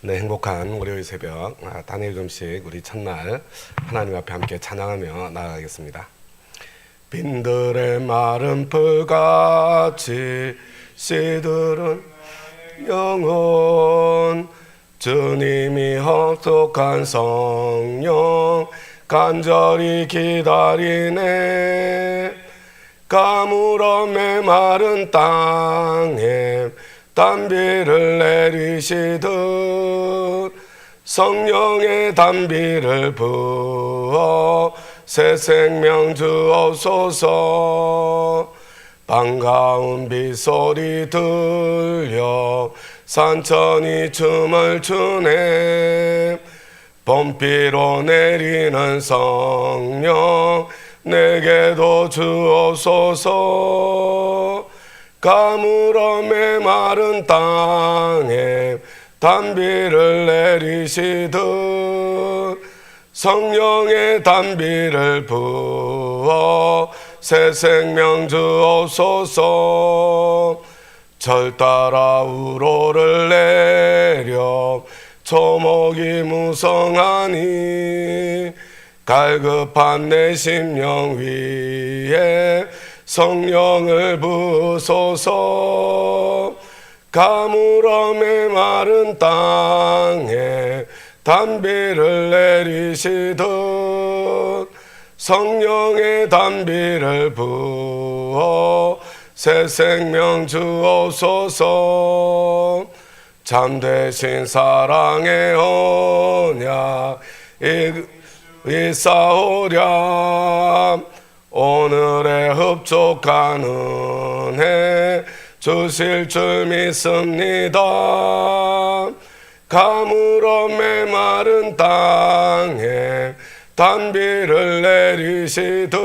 네, 행복한 월요일 새벽 아, 단일 금식 우리 첫날 하나님 앞에 함께 찬양하며 나아가겠습니다. 빈들의 마른 풀같이 씨들은 영혼 주님이 허속한 성령 간절히 기다리네 가물어 메마른 땅에 단비를 내리시듯 성령의 단비를 부어 새 생명 주옵소서. 반가운 빗소리 들려 산천이 춤을 추네. 봄비로 내리는 성령 내게도 주옵소서 가물어 메마른 땅에 단비를 내리시듯 성령의 단비를 부어 새 생명 주옵소서. 절 따라 우로를 내려 초목이 무성하니 갈급한 내 심령 위에 성령을 부소서. 가물어 메마른 땅에 단비를 내리시듯 성령의 단비를 부어 새 생명 주옵소서. 참되신 사랑의 언약 이사오랴 오늘의 흡족한 은혜 주실 줄 믿습니다. 가물어 메마른 땅에 단비를 내리시듯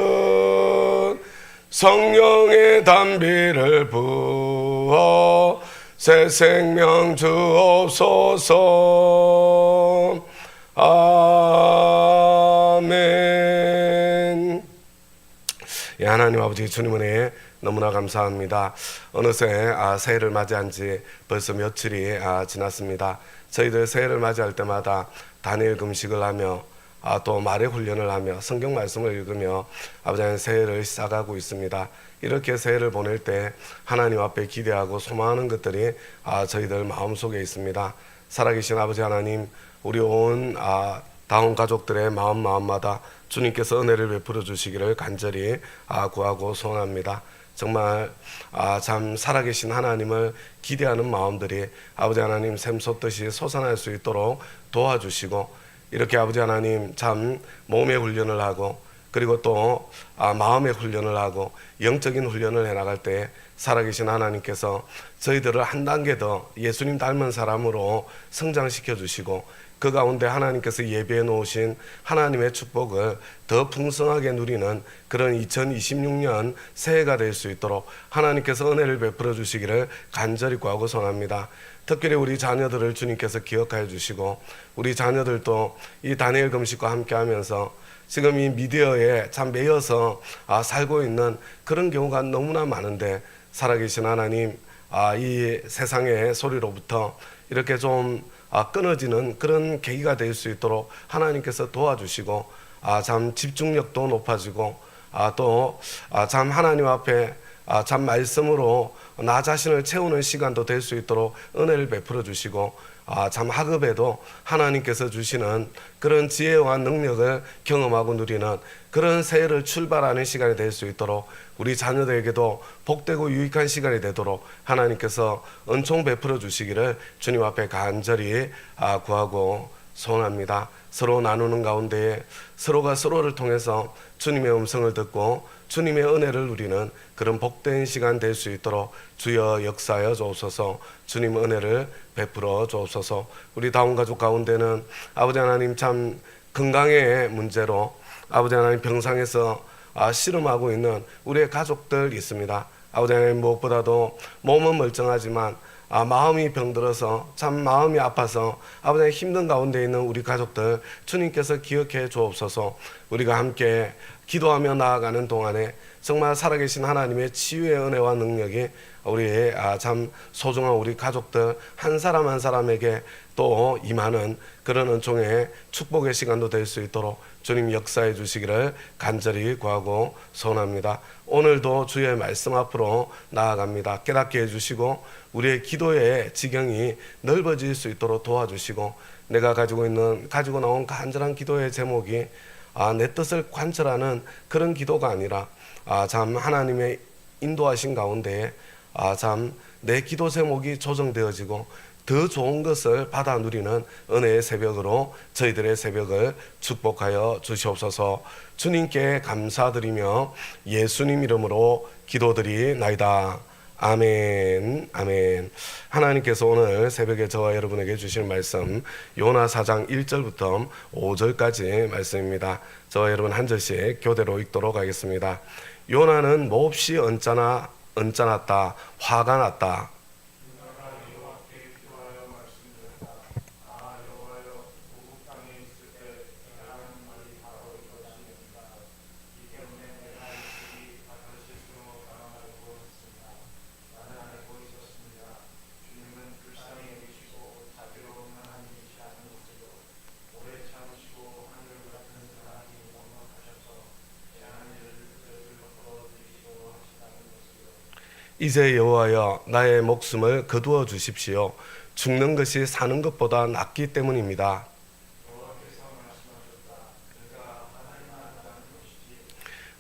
성령의 단비를 부어 새 생명 주옵소서. 아 하나님 아버지 주님 은혜 너무나 감사합니다. 어느새 아, 새해를 맞이한 지 벌써 며칠이 아, 지났습니다. 저희들 새해를 맞이할 때마다 단일 금식을 하며 아, 또 말의 훈련을 하며 성경 말씀을 읽으며 아버지는 새해를 시작하고 있습니다. 이렇게 새해를 보낼 때 하나님 앞에 기대하고 소망하는 것들이 아, 저희들 마음속에 있습니다. 살아계신 아버지 하나님 우리 온 아, 다운 가족들의 마음 마음마다 주님께서 은혜를 베풀어 주시기를 간절히 아, 구하고 소원합니다. 정말 아, 참 살아계신 하나님을 기대하는 마음들이 아버지 하나님 샘솟듯이 솟아날 수 있도록 도와주시고 이렇게 아버지 하나님 참 몸의 훈련을 하고 그리고 또 아, 마음의 훈련을 하고 영적인 훈련을 해나갈 때 살아계신 하나님께서 저희들을 한 단계 더 예수님 닮은 사람으로 성장시켜 주시고 그 가운데 하나님께서 예배해 놓으신 하나님의 축복을 더 풍성하게 누리는 그런 2026년 새해가 될 수 있도록 하나님께서 은혜를 베풀어 주시기를 간절히 구하고 선합니다. 특별히 우리 자녀들을 주님께서 기억하여 주시고 우리 자녀들도 이 다니엘 금식과 함께 하면서 지금 이 미디어에 참 매여서 아, 살고 있는 그런 경우가 너무나 많은데 살아계신 하나님 아, 이 세상의 소리로부터 이렇게 좀 아, 끊어지는 그런 계기가 될 수 있도록 하나님께서 도와주시고 아, 참 집중력도 높아지고 아, 또 아, 참 하나님 앞에 아, 참 말씀으로 나 자신을 채우는 시간도 될 수 있도록 은혜를 베풀어 주시고 아, 참 학업에도 하나님께서 주시는 그런 지혜와 능력을 경험하고 누리는 그런 새해를 출발하는 시간이 될 수 있도록 우리 자녀들에게도 복되고 유익한 시간이 되도록 하나님께서 은총 베풀어 주시기를 주님 앞에 간절히 아, 구하고 소원합니다. 서로 나누는 가운데 서로가 서로를 통해서 주님의 음성을 듣고 주님의 은혜를 누리는 그런 복된 시간 될 수 있도록 주여 역사하여 주옵소서 주님 은혜를 베풀어 주옵소서 우리 다운 가족 가운데는 아버지 하나님 참 건강의 문제로 아버지 하나님 병상에서 아, 씨름하고 있는 우리의 가족들 있습니다. 아버지 하나님 무엇보다도 몸은 멀쩡하지만 아, 마음이 병들어서 참 마음이 아파서 아버지 힘든 가운데 있는 우리 가족들 주님께서 기억해 주옵소서 우리가 함께 기도하며 나아가는 동안에 정말 살아계신 하나님의 치유의 은혜와 능력이 우리의 아, 참 소중한 우리 가족들 한 사람 한 사람에게 또 임하는 그런 은총의 축복의 시간도 될 수 있도록 주님 역사해 주시기를 간절히 구하고 소원합니다. 오늘도 주의 말씀 앞으로 나아갑니다. 깨닫게 해 주시고 우리의 기도의 지경이 넓어질 수 있도록 도와주시고 내가 가지고 있는 가지고 나온 간절한 기도의 제목이 아, 내 뜻을 관철하는 그런 기도가 아니라 아, 참 하나님의 인도하신 가운데 아, 참 내 기도 제목이 조정되어지고 더 좋은 것을 받아 누리는 은혜의 새벽으로 저희들의 새벽을 축복하여 주시옵소서 주님께 감사드리며 예수님 이름으로 기도드리나이다. 아멘, 아멘. 하나님께서 오늘 새벽에 저와 여러분에게 주실 말씀, 요나 4장 1절부터 5절까지 말씀입니다. 저와 여러분 한 절씩 교대로 읽도록 하겠습니다. 요나는 몹시 언짢아, 언짢았다, 화가 났다. 이제 여호와여 나의 목숨을 거두어 주십시오. 죽는 것이 사는 것보다 낫기 때문입니다.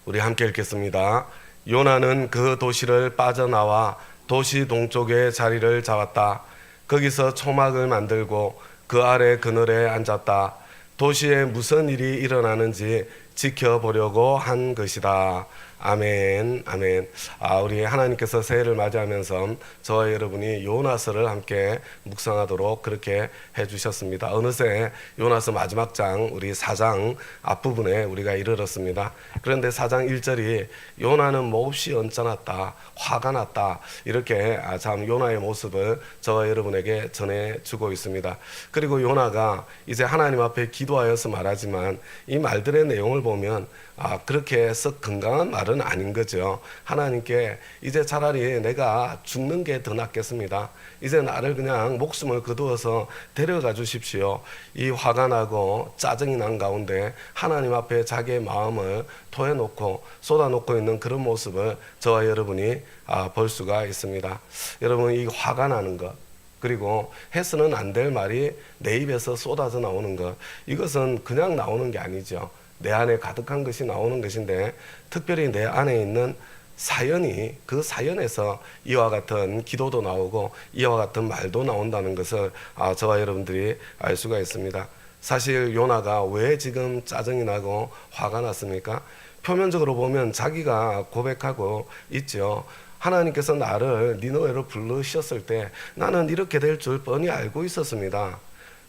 우리 함께 읽겠습니다. 요나는 그 도시를 빠져나와 도시 동쪽에 자리를 잡았다. 거기서 초막을 만들고 그 아래 그늘에 앉았다. 도시에 무슨 일이 일어나는지 지켜보려고 한 것이다. 아멘, 아멘. 아, 우리 하나님께서 새해를 맞이하면서 저와 여러분이 요나서를 함께 묵상하도록 그렇게 해주셨습니다. 어느새 요나서 마지막 장, 우리 4장 앞부분에 우리가 이르렀습니다. 그런데 4장 1절이 요나는 몹시 언짢았다, 화가 났다, 이렇게 아, 참 요나의 모습을 저와 여러분에게 전해주고 있습니다. 그리고 요나가 이제 하나님 앞에 기도하여서 말하지만 이 말들의 내용을 보면 아, 그렇게 썩 건강한 말은 아닌 거죠. 하나님께 이제 차라리 내가 죽는 게 더 낫겠습니다. 이제 나를 그냥 목숨을 거두어서 데려가 주십시오. 이 화가 나고 짜증이 난 가운데 하나님 앞에 자기의 마음을 토해놓고 쏟아놓고 있는 그런 모습을 저와 여러분이 아, 볼 수가 있습니다. 여러분, 이 화가 나는 것, 그리고 해서는 안 될 말이 내 입에서 쏟아져 나오는 것, 이것은 그냥 나오는 게 아니죠. 내 안에 가득한 것이 나오는 것인데 특별히 내 안에 있는 사연이 그 사연에서 이와 같은 기도도 나오고 이와 같은 말도 나온다는 것을 아, 저와 여러분들이 알 수가 있습니다. 사실 요나가 왜 지금 짜증이 나고 화가 났습니까? 표면적으로 보면 자기가 고백하고 있죠. 하나님께서 나를 니노에로 부르셨을 때 나는 이렇게 될 줄 뻔히 알고 있었습니다.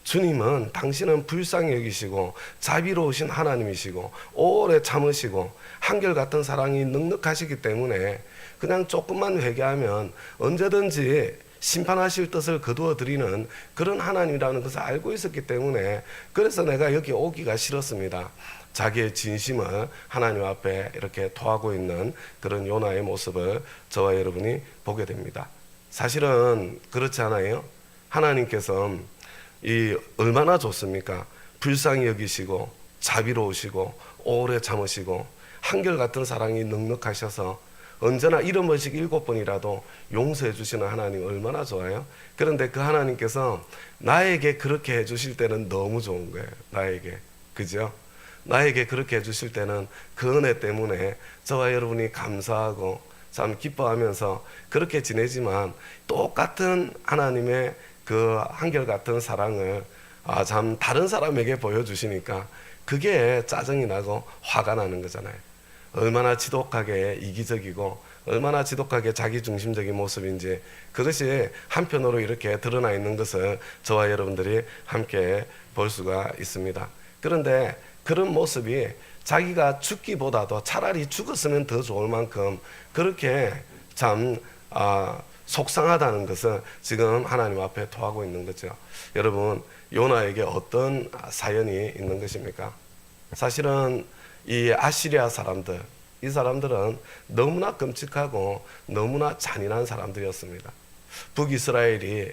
주님은 당신은 불쌍히 여기시고 자비로우신 하나님이시고 오래 참으시고 한결같은 사랑이 넉넉하시기 때문에 그냥 조금만 회개하면 언제든지 심판하실 뜻을 거두어 드리는 그런 하나님이라는 것을 알고 있었기 때문에 그래서 내가 여기 오기가 싫었습니다. 자기의 진심을 하나님 앞에 이렇게 토하고 있는 그런 요나의 모습을 저와 여러분이 보게 됩니다. 사실은 그렇지 않아요? 하나님께서 이 얼마나 좋습니까? 불쌍히 여기시고 자비로우시고 오래 참으시고 한결같은 사랑이 넉넉하셔서 언제나 이런 번씩 일곱 번이라도 용서해 주시는 하나님 얼마나 좋아요? 그런데 그 하나님께서 나에게 그렇게 해 주실 때는 너무 좋은 거예요. 나에게. 그죠? 나에게 그렇게 해 주실 때는 그 은혜 때문에 저와 여러분이 감사하고 참 기뻐하면서 그렇게 지내지만 똑같은 하나님의 그 한결같은 사랑을 아, 참 다른 사람에게 보여주시니까 그게 짜증이 나고 화가 나는 거잖아요. 얼마나 지독하게 이기적이고 얼마나 지독하게 자기중심적인 모습인지 그것이 한편으로 이렇게 드러나 있는 것을 저와 여러분들이 함께 볼 수가 있습니다. 그런데 그런 모습이 자기가 죽기보다도 차라리 죽었으면 더 좋을 만큼 그렇게 참 아, 속상하다는 것을 지금 하나님 앞에 토하고 있는 거죠. 여러분, 요나에게 어떤 사연이 있는 것입니까? 사실은 이 아시리아 사람들, 이 사람들은 너무나 끔찍하고 너무나 잔인한 사람들이었습니다. 북이스라엘이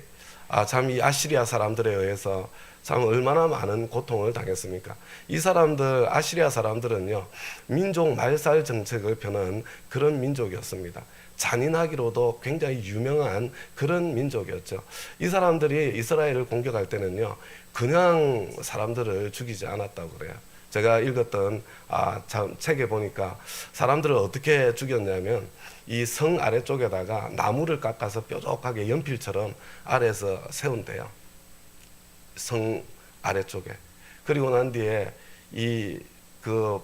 아, 참 이 아시리아 사람들에 의해서 참 얼마나 많은 고통을 당했습니까? 이 사람들 아시리아 사람들은요 민족 말살 정책을 펴는 그런 민족이었습니다. 잔인하기로도 굉장히 유명한 그런 민족이었죠. 이 사람들이 이스라엘을 공격할 때는요 그냥 사람들을 죽이지 않았다고 그래요. 제가 읽었던 아, 참 책에 보니까 사람들을 어떻게 죽였냐면 이 성 아래쪽에다가 나무를 깎아서 뾰족하게 연필처럼 아래에서 세운대요. 성 아래쪽에. 그리고 난 뒤에 이 그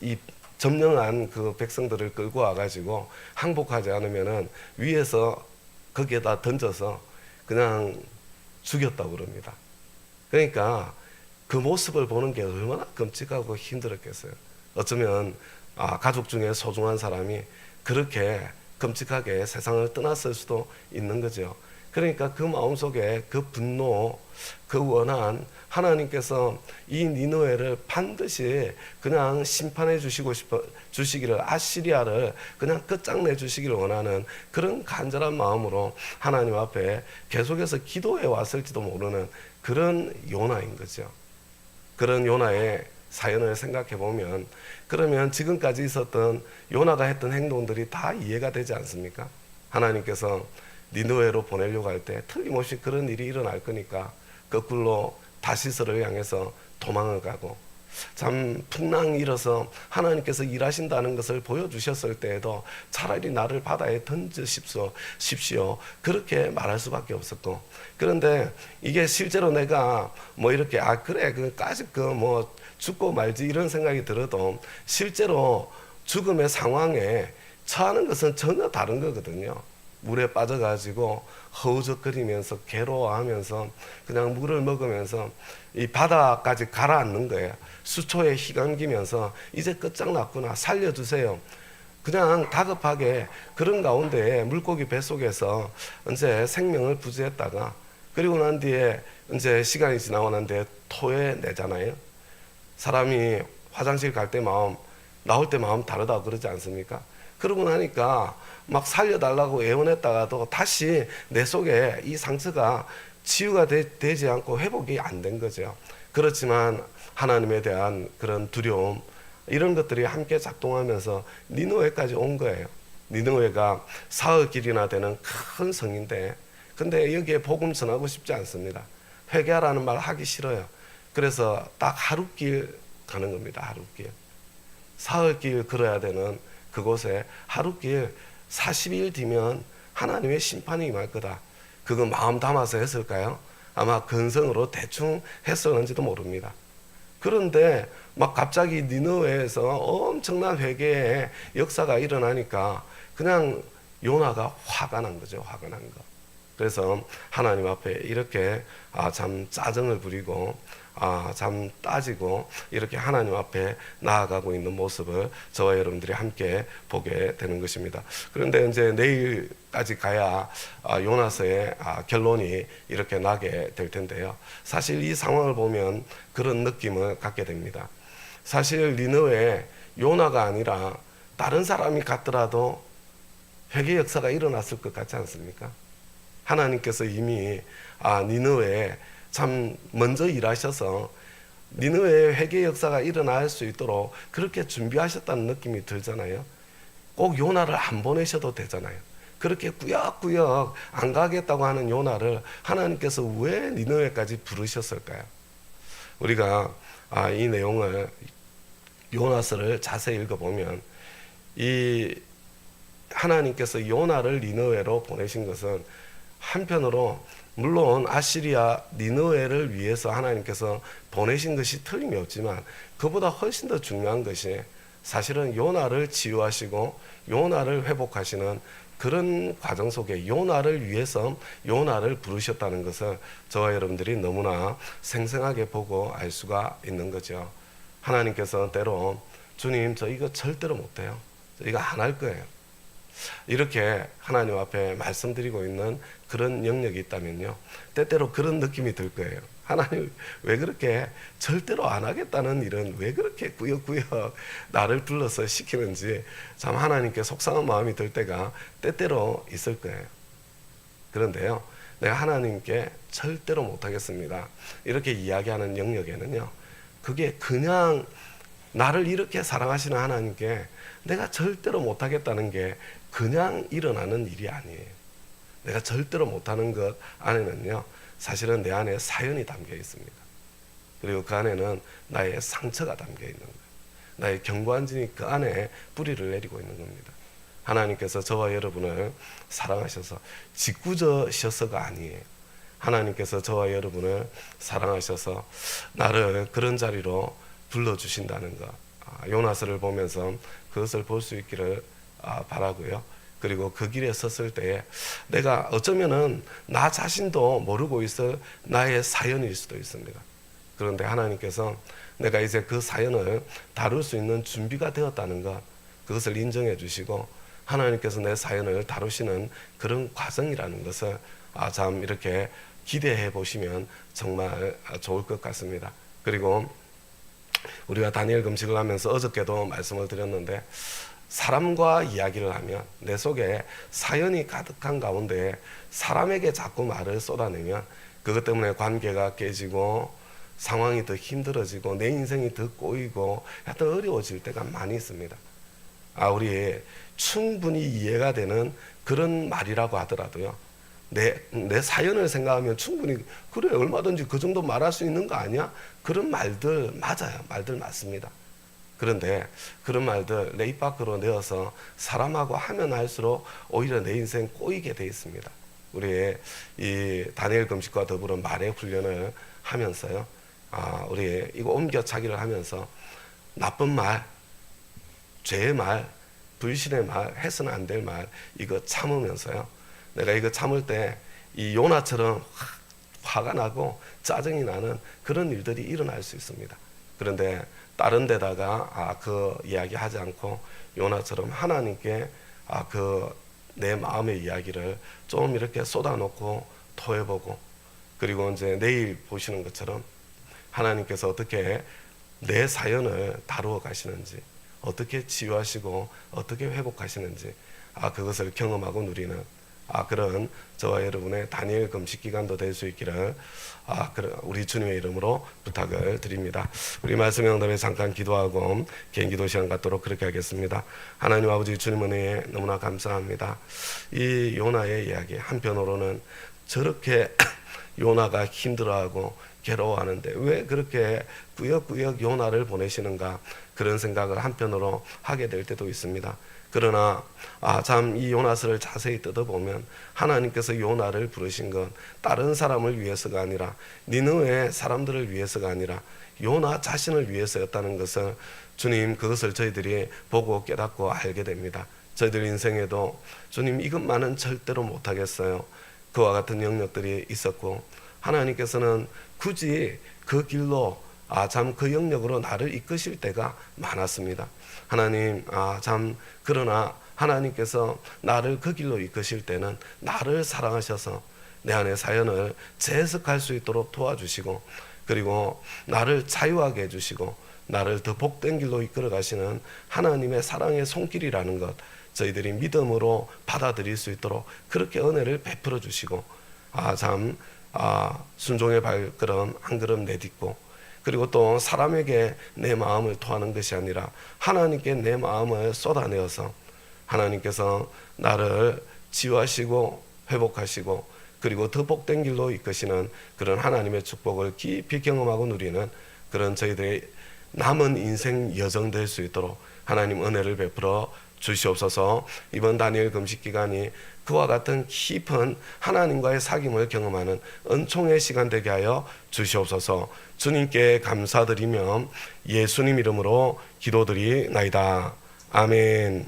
이 점령한 그 백성들을 끌고 와가지고 항복하지 않으면은 위에서 거기에다 던져서 그냥 죽였다고 그럽니다. 그러니까 그 모습을 보는 게 얼마나 끔찍하고 힘들었겠어요. 어쩌면 아, 가족 중에 소중한 사람이 그렇게 끔찍하게 세상을 떠났을 수도 있는 거죠. 그러니까 그 마음속에 그 분노, 그 원한 하나님께서 이 니누에를 반드시 그냥 심판해 주시고 싶어 주시기를 아시리아를 그냥 끝장내 주시기를 원하는 그런 간절한 마음으로 하나님 앞에 계속해서 기도해 왔을지도 모르는 그런 요나인 거죠. 그런 요나의 사연을 생각해 보면 그러면 지금까지 있었던 요나가 했던 행동들이 다 이해가 되지 않습니까? 하나님께서 니누에로 보내려고 할 때 틀림없이 그런 일이 일어날 거니까 거꾸로 다시스를 향해서 도망을 가고 참 풍랑 일어서 하나님께서 일하신다는 것을 보여주셨을 때에도 차라리 나를 바다에 던지십시오 십시오. 그렇게 말할 수밖에 없었고 그런데 이게 실제로 내가 뭐 이렇게 아 그래 그까짓 그뭐 죽고 말지 이런 생각이 들어도 실제로 죽음의 상황에 처하는 것은 전혀 다른 거거든요. 물에 빠져가지고 허우적거리면서 괴로워하면서 그냥 물을 먹으면서 이 바다까지 가라앉는 거예요. 수초에 희감기면서 이제 끝장났구나 살려주세요. 그냥 다급하게 그런 가운데 물고기 뱃속에서 이제 생명을 부지했다가 그리고 난 뒤에 이제 시간이 지나고 난 뒤에 토해내잖아요. 사람이 화장실 갈 때 마음 나올 때 마음 다르다고 그러지 않습니까? 그러고 나니까 막 살려달라고 애원했다가도 다시 내 속에 이 상처가 치유가 되, 지 않고 회복이 안 된 거죠. 그렇지만 하나님에 대한 그런 두려움 이런 것들이 함께 작동하면서 니누에까지 온 거예요. 니누에가 사흘 길이나 되는 큰 성인데 근데 여기에 복음 전하고 싶지 않습니다. 회개하라는 말 하기 싫어요. 그래서 딱 하루길 가는 겁니다. 하루길. 사흘길 걸어야 되는 그곳에 하루길 40일 뒤면 하나님의 심판이 임할 거다. 그거 마음 담아서 했을까요? 아마 근성으로 대충 했었는지도 모릅니다. 그런데 막 갑자기 니느웨에서 엄청난 회개의 역사가 일어나니까 그냥 요나가 화가 난 거죠. 화가 난 거. 그래서 하나님 앞에 이렇게 아, 참 짜증을 부리고 아, 참 따지고 이렇게 하나님 앞에 나아가고 있는 모습을 저와 여러분들이 함께 보게 되는 것입니다. 그런데 이제 내일까지 가야 아, 요나서의 아, 결론이 이렇게 나게 될 텐데요. 사실 이 상황을 보면 그런 느낌을 갖게 됩니다. 사실 니느웨 요나가 아니라 다른 사람이 갔더라도 회개 역사가 일어났을 것 같지 않습니까? 하나님께서 이미 아, 니느웨에 참 먼저 일하셔서 니느웨의 회개 역사가 일어날 수 있도록 그렇게 준비하셨다는 느낌이 들잖아요. 꼭 요나를 안 보내셔도 되잖아요. 그렇게 꾸역꾸역 안 가겠다고 하는 요나를 하나님께서 왜 니느웨까지 부르셨을까요? 우리가 아, 이 내용을 요나서를 자세히 읽어보면 이 하나님께서 요나를 니느웨로 보내신 것은 한편으로 물론 아시리아 니느웨를 위해서 하나님께서 보내신 것이 틀림이 없지만 그보다 훨씬 더 중요한 것이 사실은 요나를 치유하시고 요나를 회복하시는 그런 과정 속에 요나를 위해서 요나를 부르셨다는 것을 저와 여러분들이 너무나 생생하게 보고 알 수가 있는 거죠. 하나님께서 때로 주님 저 이거 절대로 못해요. 이거 안 할 거예요. 이렇게 하나님 앞에 말씀드리고 있는 그런 영역이 있다면요. 때때로 그런 느낌이 들 거예요. 하나님 왜 그렇게 절대로 안 하겠다는 일은 왜 그렇게 꾸역꾸역 나를 불러서 시키는지 참 하나님께 속상한 마음이 들 때가 때때로 있을 거예요. 그런데요. 내가 하나님께 절대로 못하겠습니다. 이렇게 이야기하는 영역에는요. 그게 그냥 나를 이렇게 사랑하시는 하나님께 내가 절대로 못하겠다는 게 그냥 일어나는 일이 아니에요. 내가 절대로 못하는 것 안에는요. 사실은 내 안에 사연이 담겨 있습니다. 그리고 그 안에는 나의 상처가 담겨 있는 거예요. 나의 경관진이 그 안에 뿌리를 내리고 있는 겁니다. 하나님께서 저와 여러분을 사랑하셔서 짓궂으셔서가 아니에요. 하나님께서 저와 여러분을 사랑하셔서 나를 그런 자리로 불러주신다는 것. 아, 요나스를 보면서 그것을 볼 수 있기를 아, 바라고요. 그리고 그 길에 섰을 때에 내가 어쩌면은 나 자신도 모르고 있을 나의 사연일 수도 있습니다. 그런데 하나님께서 내가 이제 그 사연을 다룰 수 있는 준비가 되었다는 것, 그것을 인정해 주시고 하나님께서 내 사연을 다루시는 그런 과정이라는 것을 아, 참 이렇게 기대해 보시면 정말 좋을 것 같습니다. 그리고 우리가 다니엘 금식을 하면서 어저께도 말씀을 드렸는데 사람과 이야기를 하면 내 속에 사연이 가득한 가운데 사람에게 자꾸 말을 쏟아내면 그것 때문에 관계가 깨지고 상황이 더 힘들어지고 내 인생이 더 꼬이고 하여튼 어려워질 때가 많이 있습니다. 아, 우리 충분히 이해가 되는 그런 말이라고 하더라도요. 내, 내 사연을 생각하면 충분히 그래 얼마든지 그 정도 말할 수 있는 거 아니야? 그런 말들 맞아요. 말들 맞습니다. 그런데 그런 말들 내 입 밖으로 내어서 사람하고 하면 할수록 오히려 내 인생 꼬이게 돼 있습니다. 우리의 이 다니엘 금식과 더불어 말의 훈련을 하면서요. 아, 우리 이거 옮겨차기를 하면서 나쁜 말, 죄의 말, 불신의 말, 해서는 안 될 말 이거 참으면서요. 내가 이거 참을 때 이 요나처럼 화가 나고 짜증이 나는 그런 일들이 일어날 수 있습니다. 그런데 다른 데다가 아, 그 이야기 하지 않고 요나처럼 하나님께 아, 그 내 마음의 이야기를 좀 이렇게 쏟아놓고 토해보고 그리고 이제 내일 보시는 것처럼 하나님께서 어떻게 내 사연을 다루어 가시는지 어떻게 치유하시고 어떻게 회복하시는지 아 그것을 경험하고 누리는 아 그런 저와 여러분의 다니엘 금식 기간도 될 수 있기를 아 우리 주님의 이름으로 부탁을 드립니다. 우리 말씀 명답에 잠깐 기도하고 개인 기도 시간 갖도록 그렇게 하겠습니다. 하나님 아버지 주님 은혜에 너무나 감사합니다. 이 요나의 이야기 한편으로는 저렇게 요나가 힘들어하고 괴로워하는데 왜 그렇게 꾸역꾸역 요나를 보내시는가 그런 생각을 한편으로 하게 될 때도 있습니다. 그러나 아 참 이 요나스를 자세히 뜯어보면 하나님께서 요나를 부르신 건 다른 사람을 위해서가 아니라 니느웨 사람들을 위해서가 아니라 요나 자신을 위해서였다는 것을 주님 그것을 저희들이 보고 깨닫고 알게 됩니다. 저희들 인생에도 주님 이것만은 절대로 못하겠어요. 그와 같은 영역들이 있었고 하나님께서는 굳이 그 길로 아 참 그 영역으로 나를 이끄실 때가 많았습니다. 하나님 아 참 그러나 하나님께서 나를 그 길로 이끄실 때는 나를 사랑하셔서 내 안의 사연을 재해석할 수 있도록 도와주시고 그리고 나를 자유하게 해주시고 나를 더 복된 길로 이끌어 가시는 하나님의 사랑의 손길이라는 것 저희들이 믿음으로 받아들일 수 있도록 그렇게 은혜를 베풀어 주시고 아참 아, 순종의 발걸음 한 걸음 내딛고 그리고 또 사람에게 내 마음을 토하는 것이 아니라 하나님께 내 마음을 쏟아내어서 하나님께서 나를 치유하시고 회복하시고 그리고 더 복된 길로 이끄시는 그런 하나님의 축복을 깊이 경험하고 누리는 그런 저희들의 남은 인생 여정 될 수 있도록 하나님 은혜를 베풀어 주시옵소서. 이번 다니엘 금식 기간이 그와 같은 깊은 하나님과의 사귐을 경험하는 은총의 시간 되게 하여 주시옵소서. 주님께 감사드리며 예수님 이름으로 기도드리나이다. 아멘